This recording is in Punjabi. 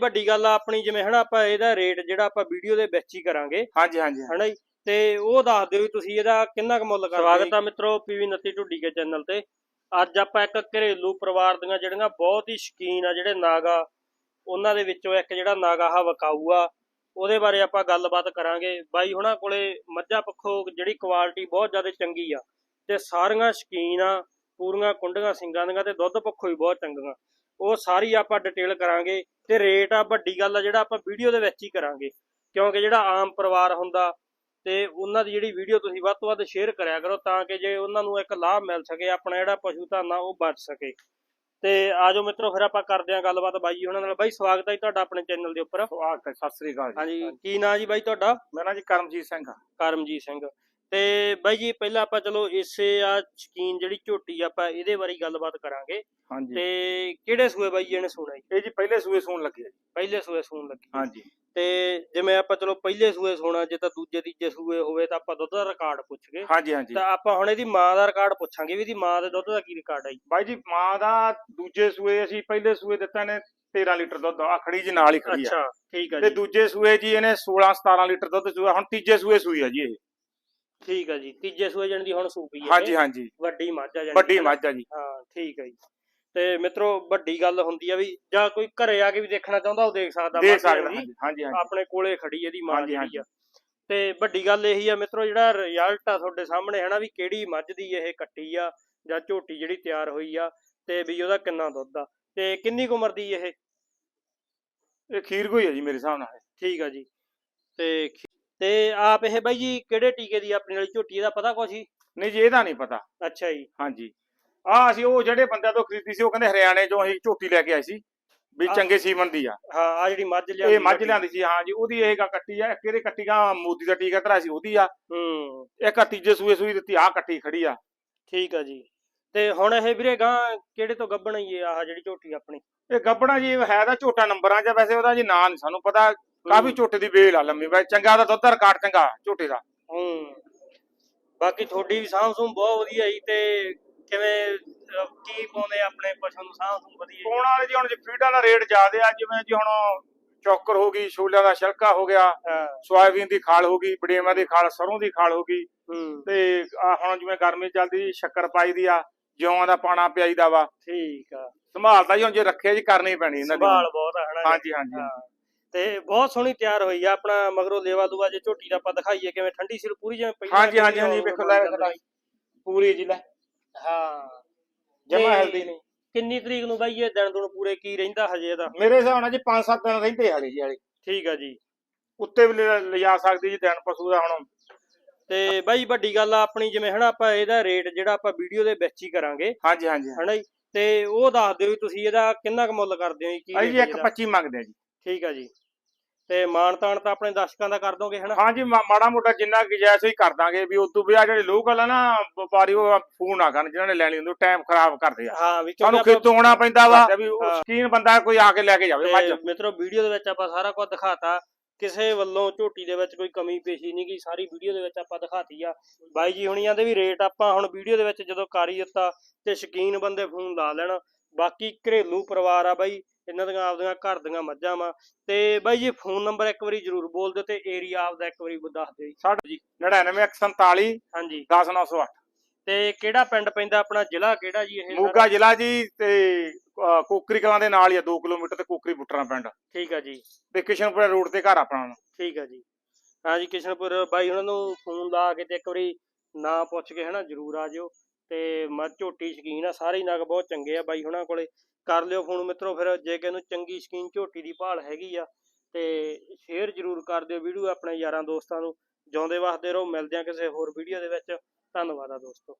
ਵੱਡੀ ਗੱਲ ਆ ਆਪਣੀ ਜਿਵੇਂ ਹਨਾ ਆਪਾਂ ਇਹਦਾ ਰੇਟ ਜਿਹੜਾ ਆਪਾਂ ਵੀਡੀਓ ਦੇ ਵਿੱਚ ਹੀ ਕਰਾਂਗੇ। ਹਾਂਜੀ ਹਾਂਜੀ ਹਨਾ ਜੀ? ਤੇ ਉਹ ਦੱਸ ਦਿਓ ਵੀ ਤੁਸੀਂ ਇਹਦਾ ਕਿੰਨਾ ਕੁ ਮੁੱਲ ਕਰਦੇ ਸਵਾਗਤ ਆ ਮਿੱਤਰੋ ਪੀਵੀ 29 ਢੁੱਡੀ ਕੇ ਚੈਨਲ ਤੇ। ਅੱਜ ਆਪਾਂ ਇੱਕ ਘਰੇਲੂ ਪਰਿਵਾਰ ਦੀਆਂ ਜਿਹੜੀਆਂ ਬਹੁਤ ਹੀ ਸ਼ਕੀਨ ਆ ਜਿਹੜੇ ਨਾਗਾ ਉਹਨਾਂ ਦੇ ਵਿੱਚੋਂ ਇੱਕ ਜਿਹੜਾ ਨਾਗਾ ਹਾ ਵਕਾਊ ਆ ਉਹਦੇ ਬਾਰੇ ਆਪਾਂ ਗੱਲਬਾਤ ਕਰਾਂਗੇ। ਬਾਈ ਹੁਣਾਂ ਕੋਲੇ ਮੱਝਾਂ ਪੱਖੋਂ ਜਿਹੜੀ ਕੁਆਲਿਟੀ ਬਹੁਤ ਜ਼ਿਆਦਾ ਚੰਗੀ ਆ ਤੇ ਸਾਰੀਆਂ ਸ਼ਕੀਨ ਆ ਪੂਰੀਆਂ ਕੁੰਡੀਆਂ ਸਿੰਗਾਂ ਦੀਆਂ ਤੇ ਦੁੱਧ ਪੱਖੋਂ ਵੀ ਬਹੁਤ ਚੰਗੀਆਂ। ਉਹ ਸਾਰੀ ਆਪਾਂ ਡਿਟੇਲ ਕਰਾਂਗੇ ਤੇ ਰੇਟ ਆ ਵੱਡੀ ਗੱਲ ਆ ਜਿਹੜਾ ਆਪਾਂ ਵੀਡੀਓ ਦੇ ਵਿੱਚ ਹੀ ਕਰਾਂਗੇ। ਕਿਉਂਕਿ ਜਿਹੜਾ ਆਮ ਪਰਿਵਾਰ ਹੁੰਦਾ ਤੇ ਉਹਨਾਂ ਦੀ ਜਿਹੜੀ ਵੀਡੀਓ ਤੁਸੀਂ ਵੱਧ ਤੋਂ ਵੱਧ ਸ਼ੇਅਰ ਕਰਿਆ ਕਰੋ ਤਾਂ ਕਿ ਜੇ ਉਹਨਾਂ ਨੂੰ ਇੱਕ ਲਾਭ ਮਿਲ ਸਕੇ ਆਪਣਾ ਜਿਹੜਾ ਪਸ਼ੂ ਧਨ ਆ ਉਹ ਬਚ ਸਕੇ। ਤੇ ਆਜੋ ਮਿੱਤਰੋ ਫਿਰ ਆਪਾਂ ਕਰਦੇ ਆਂ ਗੱਲਬਾਤ ਬਾਈ ਜੀ ਉਹਨਾਂ ਨਾਲ। ਬਾਈ ਸਵਾਗਤ ਹੈ ਤੁਹਾਡਾ ਆਪਣੇ ਚੈਨਲ ਦੇ ਉੱਪਰ। ਸਵਾਗਤ ਹੈ ਸਤਿ ਸ੍ਰੀ ਅਕਾਲ ਜੀ। ਹਾਂਜੀ ਕੀ ਨਾਂ ਜੀ ਬਾਈ ਤੁਹਾਡਾ? ਮੇਰਾ ਨਾਂ ਜੀ ਕਰਮਜੀਤ ਸਿੰਘ ਆ। ਕਰਮਜੀਤ ਸਿੰਘ। ਤੇ ਬਾਈ ਜੀ ਪਹਿਲਾਂ ਆਪਾਂ ਚਲੋ ਇਸੇ ਆ ਸ਼ਕੀਨ ਜਿਹੜੀ ਝੋਟੀ ਆਪਾਂ ਇਹਦੇ ਬਾਰੇ ਗੱਲਬਾਤ ਕਰਾਂਗੇ। ਹਾਂਜੀ। ਤੇ ਕਿਹੜੇ ਸੂਏ ਬਾਈ ਜੀ ਸੁਣਾ ਜੀ? ਇਹ ਜੀ ਪਹਿਲੇ ਸੂਏ ਸੂਣ ਲੱਗੇ ਆ ਜੀ। ਪਹਿਲੇ ਸੂਏ ਸੂਣ ਲੱਗੀ। ਹਾਂਜੀ। ਤੇ ਜਿਵੇਂ ਆਪਾਂ ਚਲੋ ਪਹਿਲੇ ਸੂਏ ਸੋਣਾ ਜੇ ਤਾਂ ਦੂਜੇ ਤੀਜੇ ਸੂਏ ਹੋਵੇ ਤਾਂ ਆਪਾਂ ਦੁੱਧ ਦਾ ਰਿਕਾਰਡ ਪੁੱਛਗੇ ਹਾਂਜੀ ਹਾਂਜੀ। ਤਾਂ ਆਪਾਂ ਹੁਣ ਇਹਦੀ ਮਾਂ ਦਾ ਰਿਕਾਰਡ ਪੁੱਛਾਂਗੇ ਵੀ ਇਹਦੀ ਮਾਂ ਦੇ ਦੁੱਧ ਦਾ ਕੀ ਰਿਕਾਰਡ ਹੈ ਜੀ। ਬਾਈ ਜੀ ਮਾਂ ਦਾ ਦੂਜੇ ਸੂਏ ਅਸੀਂ ਪਹਿਲੇ ਸੂਏ ਦਿੱਤਾ ਨੇ 13 ਲੀਟਰ ਦੁੱਧ ਆ ਖੜੀ ਜੀ ਨਾਲ ਹੀ ਖੜੀ ਆ। ਅੱਛਾ ਠੀਕ ਹੈ ਤੇ ਜੀ। ਦੂਜੇ ਸੂਏ ਜੀ ਇਹਨੇ 16 17 ਲੀਟਰ ਦੁੱਧ ਚੂਆ ਹੁਣ ਤੀਜੇ ਸੂਏ ਸੂਈ ਆ ਜੀ ਇਹ। ਠੀਕ ਹੈ ਜੀ ਤੀਜੇ ਸੂਏ ਜਣ ਦੀ ਹੁਣ ਸੂਪੀ ਹੈ ਹਾਂਜੀ ਹਾਂਜੀ। ਵੱਡੀ ਮੱਝ ਆ ਜਾਣੀ ਵੱਡੀ? ਮੱਝ ਆ ਜੀ। ਹਾਂ ਠੀਕ ਹੈ ਜੀ। ਤੇ ਮਿੱਤਰੋ ਵੱਡੀ ਗੱਲ ਹੁੰਦੀ ਆ ਵੀ ਜਾਂ ਕੋਈ ਘਰੇ ਆ ਕੇ ਵੀ ਦੇਖਣਾ ਚਾਹੁੰਦਾ ਉਹ ਦੇਖ ਸਕਦਾ ਦੇਖ ਸਕਦਾ ਹਾਂਜੀ ਹਾਂਜੀ ਆਪਣੇ ਕੋਲੇ ਖੜੀ ਇਹਦੀ ਮਾਂ ਜਿਹੜੀ ਆ। ਤੇ ਵੱਡੀ ਗੱਲ ਇਹੀ ਆ ਮਿੱਤਰੋ ਜਿਹੜਾ ਰਿਜ਼ਲਟ ਆ ਤੁਹਾਡੇ ਸਾਹਮਣੇ ਹੈ ਨਾ ਵੀ ਕਿਹੜੀ ਮੱਝ ਦੀ ਇਹ ਕੱਟੀ ਆ ਜਾਂ ਝੋਟੀ ਜਿਹੜੀ ਤਿਆਰ ਹੋਈ ਆ ਤੇ ਵੀ ਉਹਦਾ ਕਿੰਨਾ ਦੁੱਧ ਆ। ਤੇ ਕਿੰਨੀ ਕੁ ਉਮਰ ਦੀ ਇਹ? ਇਹ ਖੀਰ ਕੋਈ ਆ ਜੀ ਮੇਰੇ ਹਿਸਾਬ ਨਾਲ। ਠੀਕ ਆ ਜੀ। ਤੇ ਤੇ ਆਪ ਇਹ ਬਾਈ ਜੀ ਕਿਹੜੇ ਟੀਕੇ ਦੀ ਆਪਣੀ ਵਾਲੀ ਝੋਟੀ ਇਹਦਾ ਪਤਾ ਕੁਛ ਜੀ? ਨਹੀਂ ਜੀ ਇਹਦਾ ਨਹੀਂ ਪਤਾ। ਅੱਛਾ ਜੀ। ਹਾਂਜੀ। ਆ ਅਸੀਂ ਉਹ ਜਿਹੜੇ ਬੰਦਿਆਂ ਤੋਂ ਖਰੀਦੀ ਸੀ ਉਹ ਕਹਿੰਦੇ ਹਰਿਆਣੇ ਚੋਂ ਅਸੀਂ ਝੋਟੀ ਲੈ ਕੇ ਆਏ ਸੀ ਵੀ ਚੰਗੇ ਸੀਮਨ ਦੀ ਆ। ਹਾਂ ਆ ਜਿਹੜੀ ਮੱਝ ਲਿਆਂਦੀ ਇਹ ਮੱਝ। ਲਿਆਂਦੀ ਸੀ ਹਾਂ ਜੀ ਉਹਦੀ ਇਹ ਗਾ ਕੱਟੀ ਆ ਕਿਹੜੇ ਕੱਟੀ ਗਾ ਮੋਦੀ ਦਾ ਟੀਕਾ ਧਰਾ ਸੀ ਉਹਦੀ ਆ। ਹੂੰ। ਇੱਕ ਆ ਤੀਜੇ ਸੂਏ ਸੂਈ ਦਿੱਤੀ ਆ ਕੱਟੀ ਖੜੀ ਆ। ਠੀਕ ਆ ਜੀ। ਤੇ ਹੁਣ ਇਹ ਵੀਰੇ ਗਾਂ ਕਿਹੜੇ ਤੋਂ ਗੱਭਣ ਹੀ ਆਹ ਜਿਹੜੀ ਝੋਟੀ ਆਪਣੀ? ਇਹ ਗੱਬੜਾ ਜੀ ਹੈ ਤਾਂ ਝੋਟਾ ਨੰਬਰਾਂ ਆ, ਵੈਸੇ ਉਹਦਾ ਜੀ ਨਾਂ ਨਹੀਂ ਸਾਨੂੰ ਪਤਾ। ਕਾਫੀ ਝੋਟੇ ਦੀ ਵੇਲ ਆ ਲੰਮੀ ਵੈ ਚੰਗਾ ਦਾ ਦੁੱਧ ਦਾ ਰਿਕਾਰਡ ਚੰਗਾ ਝੋਟੇ ਦਾ। ਹੂੰ। ਬਾਕੀ ਤੁਹਾਡੀ ਵੀ ਸਾਂਭ ਸੂੰਭ ਬਹੁਤ ਵਧੀਆ ਜੀ ਤੇ ਕਿਵੇਂ ਅਹ, ਕੀ ਪਾਉਂਦੇ ਆਪਣੇ ਪਸ਼ੂ ਨੂੰ ਸਾਂਭ ਸੂੰਭ ਵਧੀਆ ਪਾਉਣ ਵਾਲੇ ਜੀ ਹੁਣ ਜੀ ਫੀਡਾਂ ਦਾ ਰੇਟ ਜ਼ਿਆਦੇ ਆ ਜਿਵੇਂ ਜੀ ਹੁਣ ਚੌਕਰ ਹੋ ਗਈ ਛੋਲਿਆਂ ਦਾ ਛਿਲਕਾ ਹੋ ਗਿਆ ਹਾਂ। ਸੋਇਆਬੀਨ ਦੀ ਖਾਲ ਹੋ ਗਈ ਬੜੇਵਾਂ ਦੀ ਖਾਲ ਸਰੋਂ ਦੀ ਖਾਲ ਹੋ ਗਈ ਹੂੰ। ਤੇ ਆਹ ਹੁਣ ਜਿਵੇਂ ਗਰਮੀ ਚੱਲਦੀ ਸ਼ੱਕਰ ਪਾਈ ਦੀ ਆ ਜਿਉਂ ਦਾ ਪਾਣਾ ਪਿਆਈਦਾ ਵਾ। ਠੀਕ ਆ। ਸੰਭਾਲ ਤਾਂ ਜੀ ਹੁਣ ਜੇ ਰੱਖਿਆ ਜੀ ਕਰਨੀ ਪੈਣੀ ਇਹਨਾਂ ਦੀ। ਸੰਭਾਲ ਬਹੁਤ ਆ ਹਨਾ ਹਾਂਜੀ ਹਾਂਜੀ। ਹਾਂ। ਤੇ ਬਹੁਤ ਸੋਹਣੀ ਤਿਆਰ ਹੋਈ ਆ ਆਪਣਾ ਮਗਰੋਂ ਲੇਵਾ ਦੂਆ ਜੇ ਝੋਟੀ ਦਾ ਆਪਾਂ ਦਿਖਾਈਏ ਕਿਵੇਂ ਠੰਡੀ ਸਿਰ ਪੂਰੀ ਜਿਵੇਂ ਪਈ ਹਾਂਜੀ ਹਾਂਜੀ ਹਾਂਜੀ ਵੇਖੋ ਲੈ। ਪੂਰੀ ਜੀ ਲੈ। ਹਾਂ। ਜਮਾ ਹੈਲਦੀ ਨਹੀਂ। ਕਿੰਨੀ ਤਰੀਕ ਨੂੰ ਬਾਈ ਇਹ ਦਿਨ ਦੁਨ ਪੂਰੇ ਕੀ ਰਹਿੰਦਾ ਹਜੇ ਇਹਦਾ? ਮੇਰੇ ਹਿਸਾਬ ਨਾਲ ਜੀ 5-7 ਦਿਨ ਰਹਿੰਦੇ ਹਾਲੇ ਜੀ ਹਾਲੇ। ਠੀਕ ਆ ਜੀ। ਉੱਤੇ ਵੀ ਲਿਜਾ- ਸਕਦੀ ਜੀ ਦਿਨ ਪਸ਼ੂ ਦਾ ਹੁਣ। ਤੇ ਬਾਈ ਵੱਡੀ ਗੱਲ ਆ ਆਪਣੀ ਜਿਵੇਂ ਹਨਾ ਆਪਾਂ ਇਹਦਾ ਰੇਟ ਜਿਹੜਾ ਆਪਾਂ ਵੀਡੀਓ ਦੇ ਵਿੱਚ ਹੀ ਕਰਾਂਗੇ। ਹਾਂਜੀ ਹਾਂਜੀ ਹਨਾ ਜੀ? ਤੇ ਉਹ ਦੱਸ ਦਿਓ ਤੁਸੀਂ ਇਹਦਾ ਕਿੰਨਾ ਕੁ ਮੁੱਲ ਕਰਦੇ ਹੋ ਜੀ ਕੀ ਅਸੀਂ ਜੀ rate ਇੱਕ ਇਹਦਾ? 25 ਮੰਗਦੇ ਆ ਜੀ। ਠੀਕ ਆ ਜੀ। ਤੇ ਮਾਣ ਤਾਣ ਤਾਂ ਆਪਣੇ ਦਰਸ਼ਕਾਂ ਦਾ ਕਰ ਦੋਗੇ ਹਨਾ? ਹਾਂਜੀ ਮਾ- ਮਾੜਾ ਮੋਟਾ ਜਿੰਨਾ ਗੁਜਾਇਸ਼ ਹੀ ਕਰ ਦਾਂਗੇ ਵੀ ਉਦੋਂ ਵੀ ਆ ਜਿਹੜੇ ਲੋਕਲ ਆ ਨਾ ਵਪਾਰੀ ਉਹ ਫੋਨ ਨਾ ਕਰਨ ਜਿਨ੍ਹਾਂ ਨੇ ਲੈਣੀ ਹੁੰਦੀ ਟਾਈਮ ਖਰਾਬ ਕਰਦੇ ਆ। ਹਾਂ ਵੀ ਸਾਨੂੰ ਆਪਾਂ- ਖੇਤੋਂ ਆਉਣਾ ਪੈਂਦਾ ਵਾ ਵੀ ਉਹ ਹਾਂ। ਸ਼ਕੀਨ ਬੰਦਾ ਕੋਈ ਆ ਕੇ ਲੈ ਕੇ ਜਾਵੇ ਮੱਝ। ਤੇ ਮਿੱਤਰੋ ਵੀਡੀਓ ਦੇ ਵਿੱਚ ਆਪਾਂ ਸਾਰਾ ਕੁਝ ਦਿਖਾਤਾ। ਕਿਸੇ ਵੱਲੋਂ ਝੋਟੀ ਦੇ ਵਿੱਚ ਕੋਈ ਕਮੀ ਪੇਸ਼ੀ ਨਹੀਂ ਗਈ ਸਾਰੀ ਵੀਡੀਓ ਦੇ ਵਿੱਚ ਆਪਾਂ ਦਿਖਾਤੀ ਆ। ਬਾਈ ਜੀ ਹੁਣੀਆਂ ਦੇ ਵੀ ਰੇਟ ਆਪਾਂ ਹੁਣ ਵੀਡੀਓ ਦੇ ਵਿੱਚ ਜਦੋਂ ਕਰ ਦਿੱਤਾ ਤੇ ਸ਼ਕੀਨ ਬੰਦੇ ਫੋਨ ਲਾ ਲੈਣ। ਬਾਕੀ ਘਰੇਲੂ ਪਰਿਵਾਰ ਆ ਬਾਈ ਇਹਨਾਂ ਦੀਆਂ ਆਪਦੀਆਂ ਘਰ ਦੀਆਂ ਮੱਝਾਂ ਵਾ। ਤੇ ਬਾਈ ਜੀ ਫੋਨ ਨੰਬਰ ਇੱਕ ਵਾਰੀ ਜ਼ਰੂਰ ਬੋਲ ਦਿਓ ਤੇ ਏਰੀਆ ਆਪਦਾ ਇੱਕ ਵਾਰੀ ਦੱਸ ਦਿਓ ਜੀ। ਸਾਡਾ ਜੀ 99147 ਹਾਂਜੀ। 10908 ਤੇ ਕਿਹੜਾ ਪਿੰਡ ਪੈਂਦਾ ਆਪਣਾ ਜ਼ਿਲ੍ਹਾ ਕਿਹੜਾ ਜੀ ਇਹ ਮੋਗਾ ਜ਼ਿਲ੍ਹਾ ਜੀ ਤੇ ਕੋਕਰੀ ਕਲਾਂ ਦੇ ਨਾਲ ਹੀ ਆ 2 ਕਿਲੋਮੀਟਰ ਤੇ ਕੋਕਰੀ ਬੁੱਟਰਾਂ ਪਿੰਡ। ਠੀਕ ਆ ਜੀ। ਤੇ ਕਿਸ਼ਨਪੁਰ ਰੋਡ ਤੇ ਘਰ ਆਪਣਾ। ਠੀਕ ਆ ਜੀ। ਹਾਂ ਜੀ ਕਿਸ਼ਨਪੁਰ ਬਾਈ ਉਹਨਾਂ ਨੂੰ ਫੋਨ ਲਾ ਕੇ ਤੇ ਇੱਕ ਵਾਰੀ ਨਾ ਪੁੱਛ ਕੇ ਹਨਾ ਜਰੂਰ ਆ ਜਿਓ। ਤੇ ਮੱਝ ਝੋਟੀ ਸ਼ਕੀਨ ਆ, ਸਾਰੇ ਹੀ ਨਗ ਬਹੁਤ ਚੰਗੇ ਆ ਬਾਈ ਹੁਣਾਂ ਕੋਲੇ। ਕਰ ਲਿਓ ਫੋਨ ਮਿੱਤਰੋ ਫਿਰ, ਜੇ ਕਿਸੇ ਨੂੰ ਚੰਗੀ ਸ਼ਕੀਨ ਝੋਟੀ ਦੀ ਭਾਲ ਹੈਗੀ ਆ, ਤੇ ਸ਼ੇਅਰ ਜਰੂਰ ਕਰ ਦਿਓ ਵੀਡੀਓ ਆਪਣੇ ਯਾਰਾਂ ਦੋਸਤਾਂ ਨੂੰ। ਜਿਉਂਦੇ ਵਸਦੇ ਰਹੋ, ਮਿਲਦੇ ਆ ਕਿਸੇ ਹੋਰ ਵੀਡੀਓ ਦੇ ਵਿੱਚ। ਧੰਨਵਾਦ ਆ ਦੋਸਤੋ।